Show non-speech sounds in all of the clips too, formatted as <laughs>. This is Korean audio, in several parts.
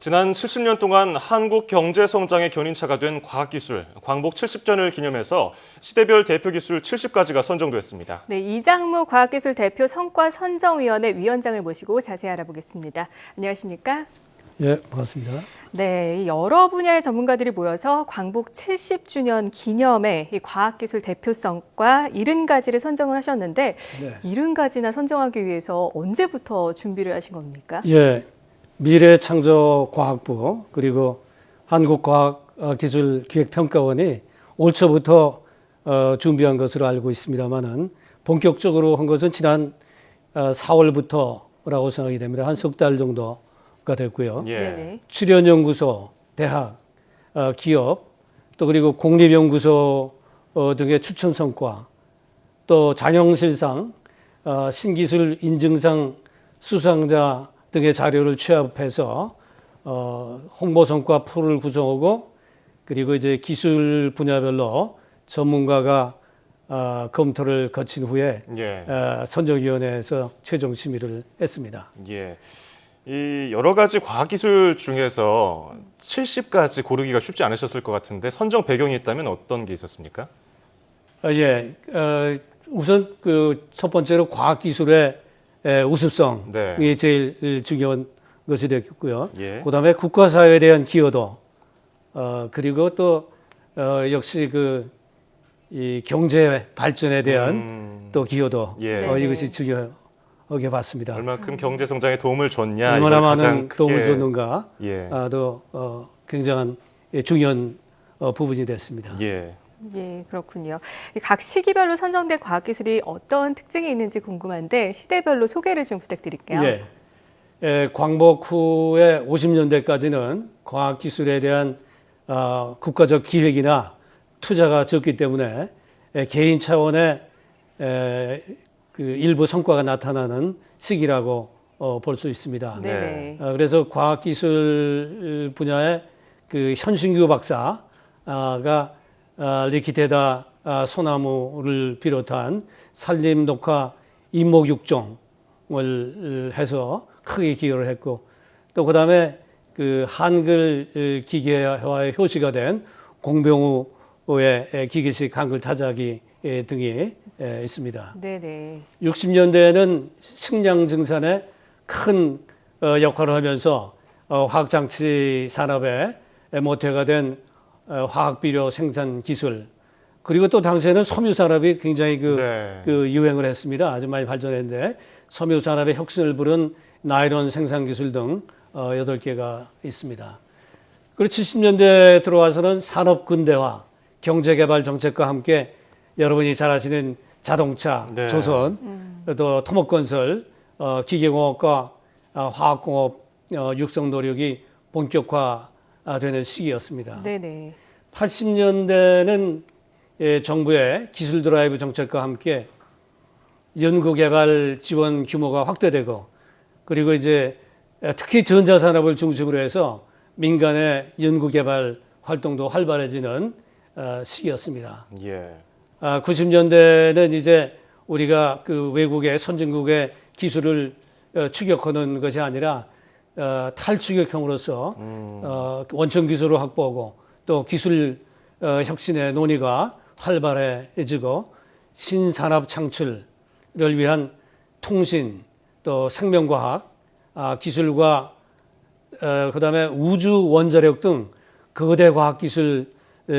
지난 70년 동안 한국 경제 성장의 견인차가 된 과학기술 광복 70전을 기념해서 시대별 대표 기술 70가지가 선정됐습니다. 네, 이장무 과학기술 대표 성과 선정위원회 위원장을 모시고 자세히 알아보겠습니다. 안녕하십니까? 예, 반갑습니다. 네, 이 여러 분야의 전문가들이 모여서 광복 70주년 기념에 이 과학기술 대표성과 70가지를 선정을 하셨는데 네. 70가지나 선정하기 위해서 언제부터 준비를 하신 겁니까? 예, 미래창조과학부 그리고 한국과학기술기획평가원이 올 초부터 어, 준비한 것으로 알고 있습니다만은 본격적으로 한 것은 지난 어, 4월부터라고 생각이 됩니다. 한 석 달 정도가 됐고요. 예. 출연연구소, 대학, 어, 기업, 또 그리고 공립연구소 어, 등의 추천 성과, 또 잔영실상, 어, 신기술 인증상 수상자 등의 자료를 취합해서 어, 홍보 성과 풀을 구성하고 그리고 이제 기술 분야별로 전문가가 어, 검토를 거친 후에 예. 어, 선정위원회에서 최종 심의를 했습니다. 예. 이 여러 가지 과학기술 중에서 70가지 고르기가 쉽지 않으셨을 것 같은데 선정 배경이 있다면 어떤 게 있었습니까? 어, 예, 어, 우선 그 첫 번째로 과학 기술의 에, 우수성이 네. 제일 중요한 것이 되겠고요. 예. 그다음에 국가 사회에 대한 기여도, 어, 그리고 또 어, 역시 그 이 경제 발전에 대한 음, 또 기여도 예. 어. 이것이 중요하게 봤습니다. 얼마큼 경제 성장에 도움을 줬냐 얼마나 많은 도움을 줬는가, 예. 아, 또 어, 굉장한 예, 중요한 어, 부분이 됐습니다. 예. 예, 그렇군요. 이각 시기별로 선정된 과학기술이 어떤 특징이 있는지 궁금한데 시대별로 소개를 좀 부탁드릴게요. 예. 에, 광복 후에 50년대까지는 과학기술에 대한 어, 국가적 기획이나 투자가 적기 때문에 에, 개인 차원의 에, 그 일부 성과가 나타나는 시기라고 어, 볼 수 있습니다. 네. 어, 그래서 과학기술 분야의 그 현신규 박사가 아, 리키테다 아, 소나무를 비롯한 산림 녹화 인목육종을 해서 크게 기여를 했고 또 그다음에 그 한글 기계화의 효시가 된 공병우의 기계식 한글 타자기 등이 에, 있습니다. 네네. 60년대에는 식량 증산에 큰 어, 역할을 하면서 어, 화학 장치 산업의 모태가 된 어, 화학 비료 생산 기술 그리고 또 당시에는 섬유 산업이 굉장히 그, 네. 그 유행을 했습니다. 아주 많이 발전했는데 섬유 산업의 혁신을 부른 나일론 생산 기술 등 어, 8개가 있습니다. 그리고 70년대 들어와서는 산업 근대화, 경제 개발 정책과 함께 여러분이 잘 아시는 자동차, 네. 조선, 또 토목 건설, 어, 기계공업과 어, 화학공업 어, 육성 노력이 본격화 되는 시기였습니다. 네네. 80년대는 예, 정부의 기술 드라이브 정책과 함께 연구개발 지원 규모가 확대되고 그리고 이제 특히 전자산업을 중심으로 해서 민간의 연구개발 활동도 활발해지는 어, 시기였습니다. 예. 아, 90년대는 이제 우리가 그 외국의 선진국의 기술을 어, 추격하는 것이 아니라 어, 탈추격형으로서 어, 원천 기술을 확보하고 또 기술 어, 혁신의 논의가 활발해지고 신산업 창출을 위한 통신 또 생명과학 아, 기술과 어, 그다음에 우주 원자력 등 거대 과학 기술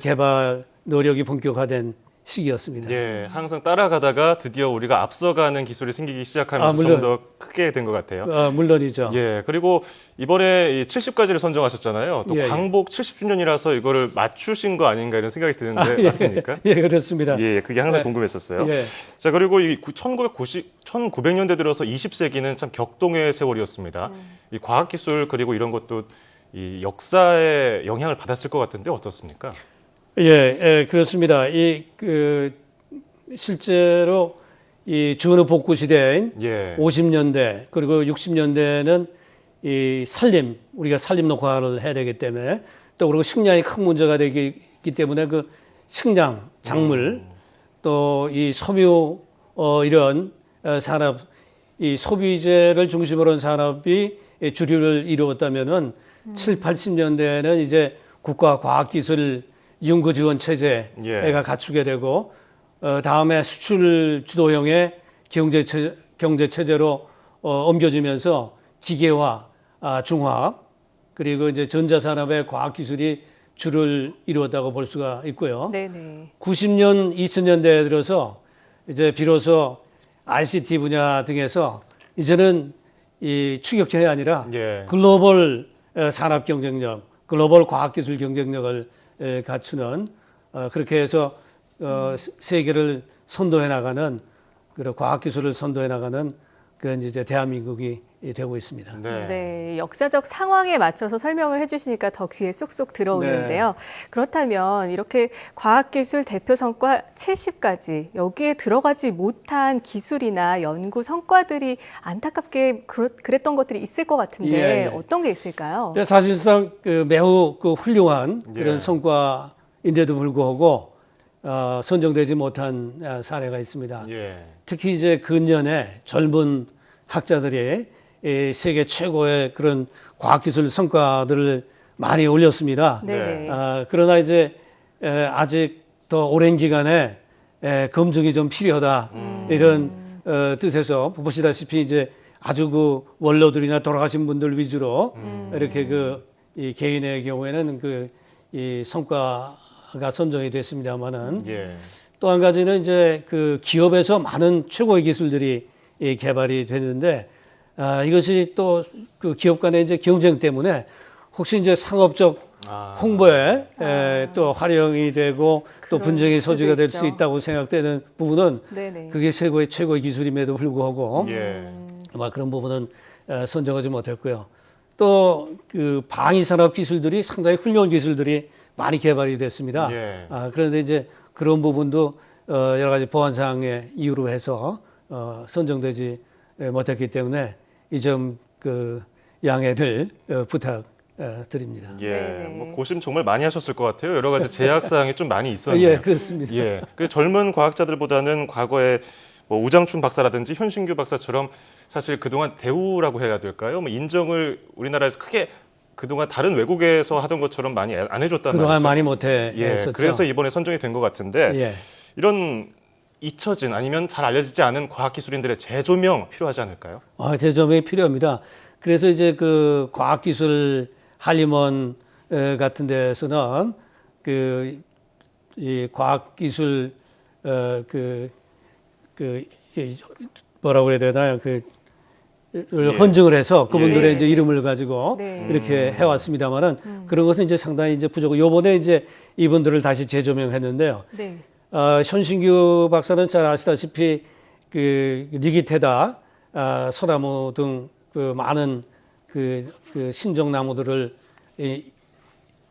개발 노력이 본격화된 시기였습니다. 예. 항상 따라가다가 드디어 우리가 앞서가는 기술이 생기기 시작하면서 아, 물론. 좀더 크게 된 것 같아요. 어, 물론이죠. 예, 그리고 이번에 이 70가지를 선정하셨잖아요. 또 예, 예. 광복 70주년이라서 이거를 맞추신 거 아닌가 이런 생각이 드는데 아, 예. 맞습니까? <laughs> 예, 그렇습니다. 예, 그게 항상 네. 궁금했었어요. 예. 자, 그리고 이 1990, 1900년대 들어서 20세기는 참 격동의 세월이었습니다. 이 과학기술 그리고 이런 것도 이 역사에 영향을 받았을 것 같은데 어떻습니까? 예, 예, 그렇습니다. 이 그 실제로 이 전후 복구 시대인 예. 50년대 그리고 60년대는 이 산림 우리가 산림 녹화를 해야 되기 때문에 또 그리고 식량이 큰 문제가 되기 때문에 그 식량, 작물 또이 섬유 어 이런 어, 산업 이 소비재를 중심으로 한 산업이 주류를 이루었다면은 7, 80년대에는 이제 국가 과학기술 연구 지원 체제가 예. 갖추게 되고 어, 다음에 수출 주도형의 경제 체, 경제 체제로 어, 옮겨지면서 기계화, 아, 중화학 그리고 이제 전자 산업의 과학 기술이 주를 이루었다고 볼 수가 있고요. 네네. 90년, 2000년대에 들어서 이제 비로소 ICT 분야 등에서 이제는 이 추격전이 아니라 예. 글로벌 어, 산업 경쟁력, 글로벌 과학기술 경쟁력을 에, 갖추는 어, 그렇게 해서 어, 세- 세계를 선도해 나가는 그런 과학 기술을 선도해 나가는 그런 이제 대한민국이 되고 있습니다. 네. 네, 역사적 상황에 맞춰서 설명을 해주시니까 더 귀에 쏙쏙 들어오는데요. 그렇다면 이렇게 과학기술 대표 성과 70가지 여기에 들어가지 못한 기술이나 연구 성과들이 안타깝게 그렇, 그랬던 것들이 있을 것 같은데 예, 예. 어떤 게 있을까요? 근데 사실상 그 매우 그 훌륭한 그런 예. 성과인데도 불구하고 어, 선정되지 못한 아, 사례가 있습니다. 예. 특히 이제 근년에 젊은 학자들이 이 세계 최고의 그런 과학기술 성과들을 많이 올렸습니다. 네네. 아, 그러나 이제 에, 아직 더 오랜 기간에 에, 검증이 좀 필요하다 이런 어, 뜻에서 보시다시피 이제 아주 그 원로들이나 돌아가신 분들 위주로 이렇게 그 이 개인의 경우에는 그 이 성과가 선정이 됐습니다만은 예. 또한 가지는 이제 그 기업에서 많은 최고의 기술들이 이 개발이 됐는데 아, 이것이 또 그 기업 간의 이제 경쟁 때문에 혹시 이제 상업적 아. 홍보에 에, 또 활용이 되고 또 분쟁의 소지가 될 수. 있다고 생각되는 부분은 네네. 그게 최고의 최고의 기술임에도 불구하고 예. 아마 그런 부분은 어, 선정하지 못했고요. 또 그 방위 산업 기술들이 상당히 훌륭한 기술들이 많이 개발이 됐습니다. 예. 아, 그런데 이제 그런 부분도 어, 여러 가지 보안 사항의 이유로 해서 어, 선정되지 에, 못했기 때문에 이 점 그 양해를 어, 부탁드립니다. 예. 네네. 뭐 고심 정말 많이 하셨을 것 같아요. 여러 가지 제약 사항이 좀 많이 <laughs> 있었네요. 예, 그렇습니다. 예. 그 젊은 과학자들보다는 과거에 뭐 우장춘 박사라든지 현신규 박사처럼 사실 그동안 대우라고 해야 될까요? 뭐 인정을 우리나라에서 크게 그동안 다른 외국에서 하던 것처럼 많이 안 해줬단 그동안 말이죠. 많이 못해 예. 했었죠. 그래서 이번에 선정이 된 것 같은데 예. 이런 잊혀진 아니면 잘 알려지지 않은 과학 기술인들의 재조명 필요하지 않을까요? 아, 제점이 필요합니다. 그래서 이제 그 과학 기술 한림원 에, 같은 데서는 그 이 과학 기술 어, 그, 그 이, 뭐라고 그래야 되나요? 그를 예. 헌증을 해서 그분들의 예. 이제 이름을 가지고 네. 이렇게 해왔습니다만은 그런 것은 이제 상당히 이제 부족하고 요번에 이제 이분들을 다시 재조명했는데요. 네. 어, 현신규 박사는 잘 아시다시피 그 리기테다, 아, 소나무 등 그 많은 그, 그 신종나무들을 이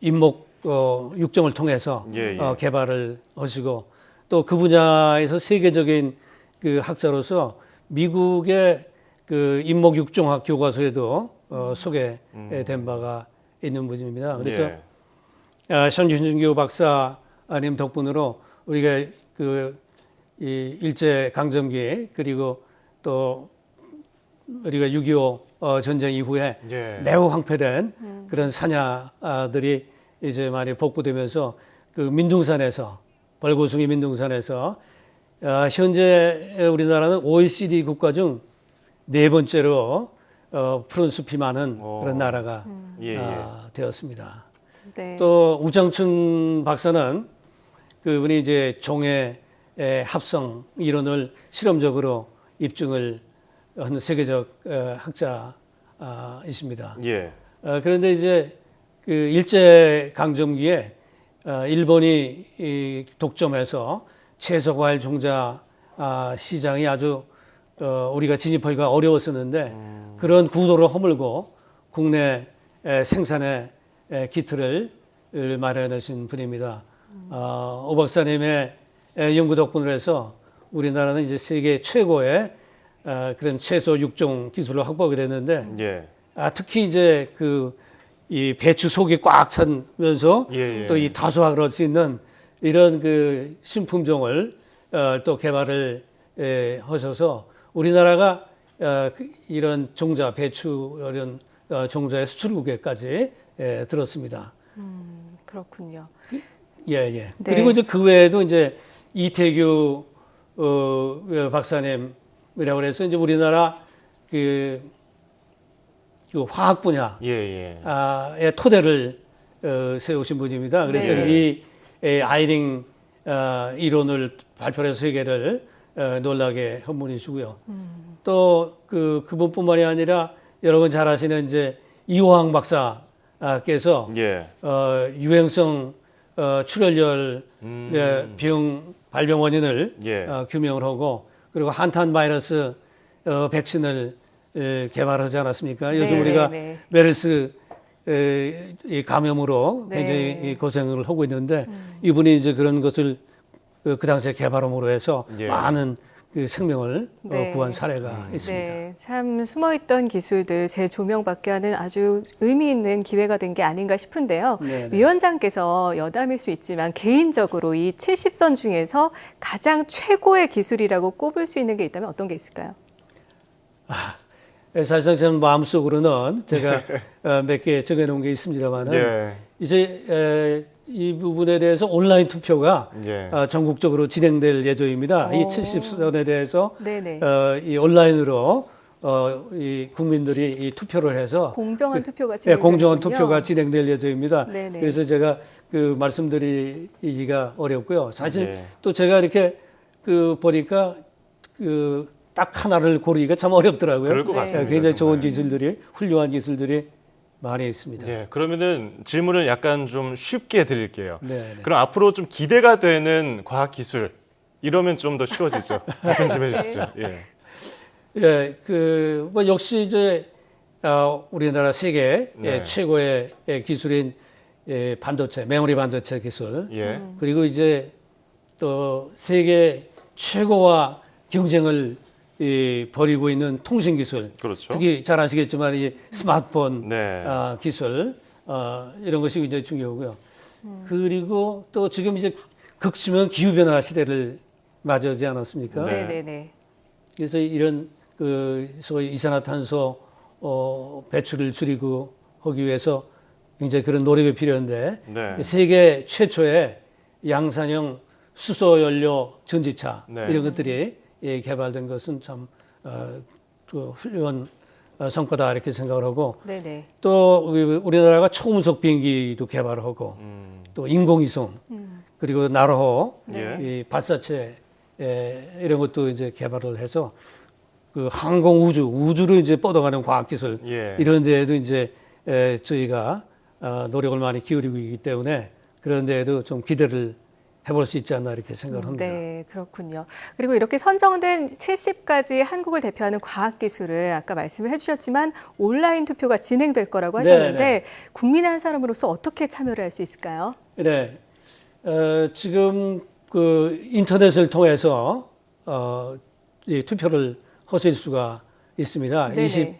인목 어, 육종을 통해서 예, 예. 어, 개발을 하시고 또 그 분야에서 세계적인 그 학자로서 미국의 그 인목 육종학 교과서에도 어, 소개된 바가 있는 분입니다. 그래서 예. 아, 현준규 박사님 덕분으로 우리가 그이 일제 강점기 그리고 또 우리가 6.25 어, 전쟁 이후에 예. 매우 황폐된 그런 사냐들이 이제 많이 복구되면서 그 민둥산에서 벌고숭이 민둥산에서 아, 현재 우리나라는 OECD 국가 중 네 번째로 어, 푸른 숲이 많은 오. 그런 나라가 예, 예. 아, 되었습니다. 네. 또 우장춘 박사는 그분이 이제 종의 에, 합성 이론을 실험적으로 입증을 한 세계적 어, 학자이십니다. 예. 어, 그런데 이제 그 일제 강점기에 어, 일본이 이 독점해서 채소 과일 종자 아, 시장이 아주 어, 우리가 진입하기가 어려웠었는데 그런 구도를 허물고 국내 에, 생산의 에, 기틀을 마련하신 분입니다. 어, 오 박사님의 에, 연구 덕분으로 해서 우리나라는 이제 세계 최고의 어, 그런 채소 육종 기술을 확보하게 됐는데 예. 아, 특히 이제 그 이 배추 속이 꽉 차면서 예, 예. 또이 다수화를 할 수 있는 이런 그 신품종을 어, 또 개발을 에, 하셔서 우리나라가 어, 그 이런 종자 배추 이런 어, 종자의 수출국에까지 에, 들었습니다. 그렇군요. 예, 예. 네. 그리고 이제 그 외에도 이제 이태규 어, 어, 박사님이라고 그래서 이제 우리나라 그, 그 화학 분야 예, 예. 의 토대를 어, 세우신 분입니다. 그래서 네. 이 에, 아이링 어, 이론을 발표해서 세계를 어, 놀라게 한 분이시고요. 또그 그분뿐만이 아니라 여러분 잘 아시는 이제 이호항 박사께서 예. 어, 유행성 어, 출혈열 음. 예, 병 발병 원인을 예. 어, 규명을 하고 그리고 한탄 바이러스 어, 백신을 에, 개발하지 않았습니까? 요즘 네, 우리가 네. 메르스 에, 이 감염으로 네. 굉장히 이 고생을 하고 있는데 이분이 이제 그런 것을 그, 그 당시에 개발함으로 해서 예. 많은 그 생명을 네. 어, 구한 사례가 있습니다. 네, 참 숨어있던 기술들 재조명받게 하는 아주 의미 있는 기회가 된 게 아닌가 싶은데요. 네, 네. 위원장께서 여담일 수 있지만 개인적으로 이 70선 중에서 가장 최고의 기술이라고 꼽을 수 있는 게 있다면 어떤 게 있을까요? 예, 사실상 저는 마음속으로는 제가 어, 몇개 정해놓은 게 있습니다만은 예. 이제 에, 이 부분에 대해서 온라인 투표가 예. 어, 전국적으로 진행될 예정입니다. 이 오. 70선에 대해서 네네. 어, 이 온라인으로 어, 이 국민들이 이 투표를 해서 공정한 그- 투표가 예, 진행되는군요. 공정한 투표가 진행될 예정입니다. 네네. 그래서 제가 그 말씀드리기가 어렵고요. 사실 예. 또 제가 이렇게 그 보니까 그 딱 하나를 고르기가 참 어렵더라고요. 그럴 것 네. 같습니다. 굉장히 좋은 정말. 기술들이 훌륭한 기술들이 많이 있습니다. 예. 그러면은 질문을 약간 좀 쉽게 드릴게요. 네, 네. 그럼 앞으로 좀 기대가 되는 과학 기술 이러면 좀 더 쉬워지죠. <laughs> 답변 좀 해주시죠. 예. 예, 그, 뭐, 역시 이제, 어, 우리나라 세계 네. 예, 최고의 예, 기술인 예, 반도체, 메모리 반도체 기술. 예. 그리고 이제 또 세계 최고와 경쟁을 이, 벌이고 있는 통신 기술. 그렇죠. 특히 잘 아시겠지만 이 스마트폰 네. 아, 기술 어, 이런 것이 굉장히 중요하고요. 그리고 또 지금 이제 극심한 기후 변화 시대를 맞이하지 않았습니까? 네. 네네 네. 그래서 이런 그 소위 이산화탄소 어, 배출을 줄이고 하기 위해서 굉장히 그런 노력이 필요한데 네. 세계 최초의 양산형 수소 연료 전지차 네. 이런 것들이 예, 개발된 것은 참 어, 그 훌륭한 어, 성과다 이렇게 생각을 하고 네네. 또 우리- 우리나라가 초음속 비행기도 개발하고 음. 또 인공위성 그리고 나로호 예. 이 발사체 에, 이런 것도 이제 개발을 해서 그 항공 우주 우주로 이제 뻗어가는 과학 기술 예. 이런 데에도 이제 에, 저희가 어, 노력을 많이 기울이고 있기 때문에 그런 데에도 좀 기대를 해볼 수 있지 않나 이렇게 생각을 합니다. 네, 그렇군요. 그리고 이렇게 선정된 70가지 한국을 대표하는 과학기술을 아까 말씀을 해주셨지만 온라인 투표가 진행될 거라고 하셨는데 네, 국민의 한 사람으로서 어떻게 참여를 할 수 있을까요? 네, 어, 지금 그 인터넷을 통해서 어, 이 투표를 하실 수가 있습니다. 네네. 20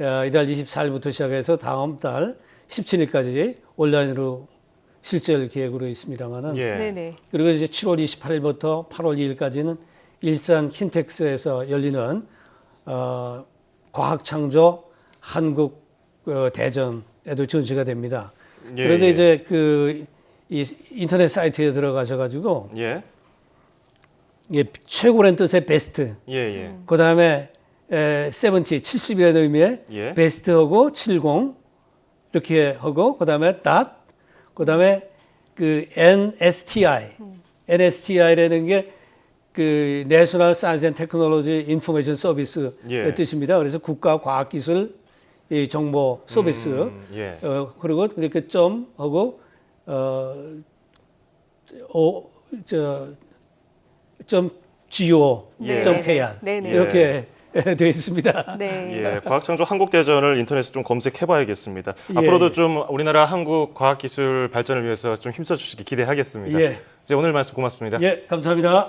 어, 이달 24일부터 시작해서 다음 달 17일까지 온라인으로 실제할 계획으로 있습니다만은 예. 네네. 그리고 이제 7월 28일부터 8월 2일까지는 일산 킨텍스에서 열리는 어, 과학창조 한국 어, 대전에도 전시가 됩니다. 예, 그런데 예. 이제 그 이 인터넷 사이트에 들어가셔가지고 예. 이 최고라는 뜻의 베스트, 예. 예. 그 다음에 세븐티 70이라는 의미의 예. 베스트하고 70 이렇게 하고 그 다음에 닷, 그 다음에 그 NSTI, NSTI라는 게 그 내셔널 사이언스 앤 테크놀로지 인포메이션 서비스의 예. 뜻입니다. 그래서 국가 과학 기술 이 정보 서비스 음, 예. 어, 그리고 이렇게 점 하고 어, 오, 저, 점 go, 예. 점 kr 네네. 이렇게 <laughs> 되어 있습니다. 네. 예, 과학창조 한국대전을 인터넷에 좀 검색해봐야겠습니다. 예. 앞으로도 좀 우리나라 한국 과학기술 발전을 위해서 좀 힘써주시기 기대하겠습니다. 예, 이제 오늘 말씀 고맙습니다. 예, 감사합니다.